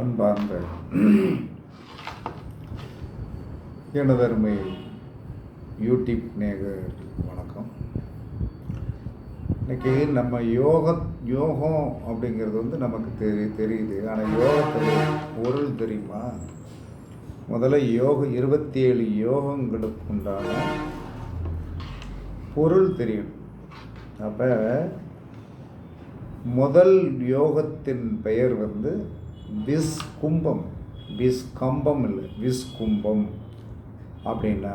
அன்பார்ந்த எனதருமை யூடியூப் நேகர் வணக்கம். இன்னைக்கு நம்ம யோக யோகம் அப்படிங்கிறது வந்து நமக்கு தெரிய தெரியுது. ஆனால் யோகத்தில் பொருள் தெரியுமா? முதல்ல யோக இருபத்தி ஏழு யோகங்களுக்கு உண்டான பொருள் தெரியும். அப்போ முதல் யோகத்தின் பெயர் வந்து விஸ் கும்பம் விஸ் கம்பம் இல்லை விஸ் கும்பம் அப்படின்னா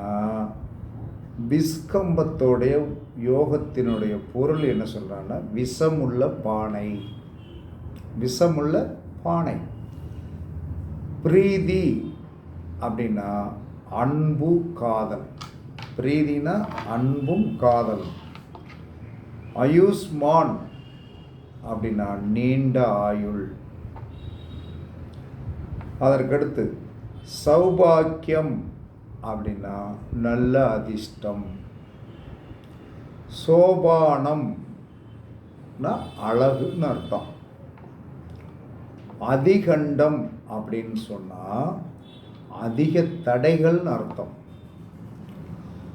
விஸ்கம்பத்தோடைய யோகத்தினுடைய பொருள் என்ன சொல்கிறான்னா விஷமுள்ள பானை. விஷமுள்ள பானை. பிரீதி அப்படின்னா அன்பு காதல். பிரீதினா அன்பும் காதல் ஆயுஷ்மான் அப்படின்னா நீண்ட ஆயுள். அதற்கடுத்து சௌபாக்கியம் அப்படின்னா நல்ல அதிர்ஷ்டம். சோபானம்னா அழகுன்னு அர்த்தம். அதிகண்டம் அப்படின்னு சொன்னால் அதிக தடைகள்னு அர்த்தம்.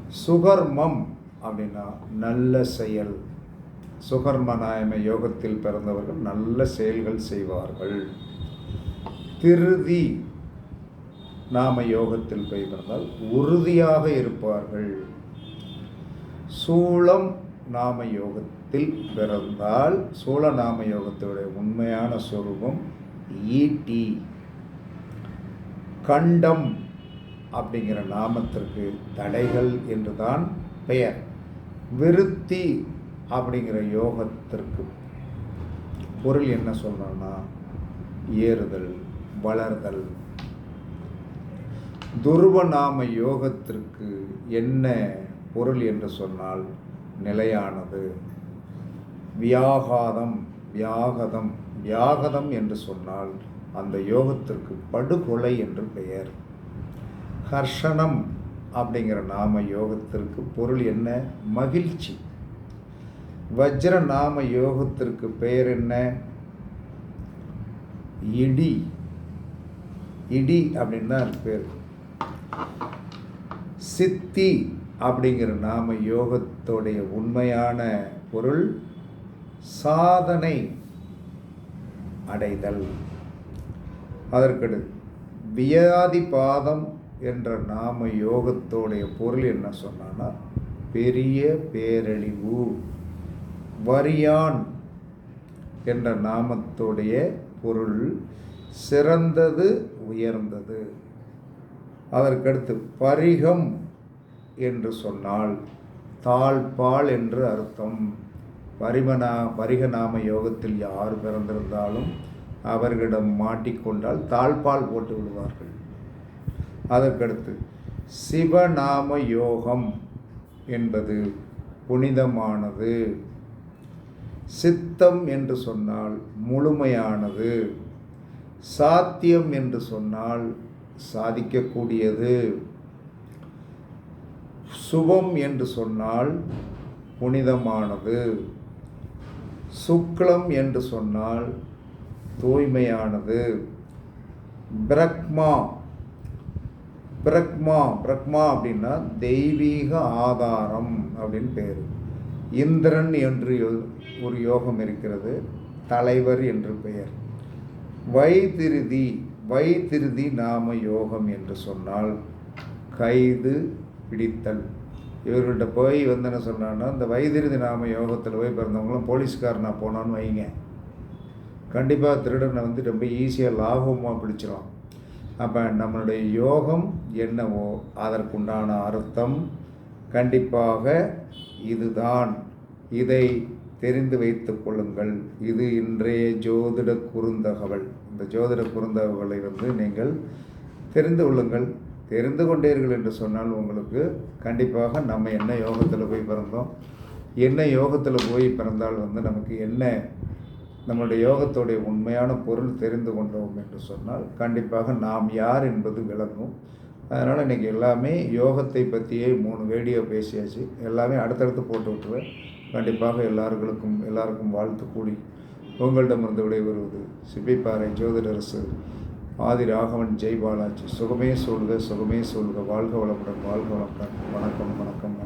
சுகர்மம் அப்படின்னா நல்ல செயல். சுகர்மநாயம யோகத்தில் பிறந்தவர்கள் நல்ல செயல்கள் செய்வார்கள். திருதி நாம யோகத்தில் போய் பிறந்தால் உறுதியாக இருப்பார்கள். சூளம் நாம யோகத்தில் பிறந்தால் சூழ நாம யோகத்தினுடைய உண்மையான சொரூபம் ஈட்டி. கண்டம் அப்படிங்கிற நாமத்திற்கு தடைகள் என்றுதான் பெயர். விருத்தி அப்படிங்கிற யோகத்திற்கு பொருள் என்ன சொல்கிறோன்னா ஏறுதல். வளர்தல் துருவநாம யோகத்திற்கு என்ன பொருள் என்று சொன்னால் நிலையானது. வியாகாதம் வியாகதம் வியாகதம் என்று சொன்னால் அந்த யோகத்திற்கு படுகொலை என்று பெயர். ஹர்ஷனம் அப்படிங்கிற நாம யோகத்திற்கு பொருள் என்ன? மகிழ்ச்சி. வஜ்ர நாம யோகத்திற்கு பெயர் என்ன? இடி. இடி அப்படின்னு தான் அதுக்கு பேர். சித்தி அப்படிங்கிற நாம யோகத்தோடைய உண்மையான பொருள் சாதனை அடைதல். அதற்கடுத்து வியாதி பாதம் என்ற நாம யோகத்தோடைய பொருள் என்ன சொன்னான்னா பெரிய பேரழிவு வரியான் என்ற நாமத்தோடைய பொருள் சிறந்தது உயர்ந்தது. அதற்கடுத்து பரிகம் என்று சொன்னால் தாழ்பால் என்று அர்த்தம். பரிமனா பரிகநாம யோகத்தில் யார் பிறந்திருந்தாலும் அவர்களிடம் மாட்டிக்கொண்டால் தாழ்பால் போட்டு விடுவார்கள். அதற்கடுத்து சிவநாம யோகம் என்பது புனிதமானது. சித்தம் என்று சொன்னால் முழுமையானது. சாத்தியம் என்று சொன்னால் சாதிக்கக்கூடியது. சுபம் என்று சொன்னால் புனிதமானது. சுக்லம் என்று சொன்னால் தூய்மையானது. பிரக்மா. பிரக்மா. பிரக்மா அப்படின்னா தெய்வீக ஆதாரம் அப்படின்னு பேர். இந்திரன் என்று ஒரு யோகம் இருக்கிறது. தலைவர் என்று பெயர். வைத்திருதி வைத்திருதி நாம யோகம் என்று சொன்னால் கைது பிடித்தல். இவர்கிட்ட போய் வந்து என்ன சொன்னான்னா இந்த வைத்திருதி நாம யோகத்தில் போய் பிறந்தவங்களும் போலீஸ்காரனா போனான்னு வைங்க. கண்டிப்பாக திருடனை வந்து ரொம்ப ஈஸியாக லாபமாக பிடிச்சிடும் அப்போ நம்மளுடைய யோகம் என்னவோ அதற்குண்டான அர்த்தம் கண்டிப்பாக இதுதான். இதை தெரிந்து வைத்து கொள்ளுங்கள். இது இன்றைய ஜோதிட குறுந்தகவல். இந்த ஜோதிட குறுந்தகவலை வந்து நீங்கள் தெரிந்து கொள்ளுங்கள். தெரிந்து கொண்டீர்கள் என்று சொன்னால் உங்களுக்கு கண்டிப்பாக நம்ம என்ன யோகத்தில் போய் பிறந்தோம்? என்ன யோகத்தில் போய் பிறந்தால் வந்து நமக்கு என்ன நம்மளுடைய யோகத்துடைய உண்மையான பொருள் தெரிந்து கொண்டோம் என்று சொன்னால் கண்டிப்பாக நாம் யார் என்பது விளங்கும். அதனால் இன்றைக்கி எல்லாமே யோகத்தை பற்றியே மூணு வீடியோ பேசியாச்சு. எல்லாமே அடுத்தடுத்து போட்டு விட்டுருவேன். கண்டிப்பாக எல்லார்களுக்கும் எல்லாருக்கும் வாழ்த்து கூடி உங்களிடமிருந்து விடைபெறுவது சிப்பிப்பாறை ஜோதிடரசு ஆதி ராகவன். ஜெய் பாலாஜி. சுகமே சொல்க சுகமே சொல்க வாழ்க வளமுடன் வாழ்க வளமுடன். வணக்கம்.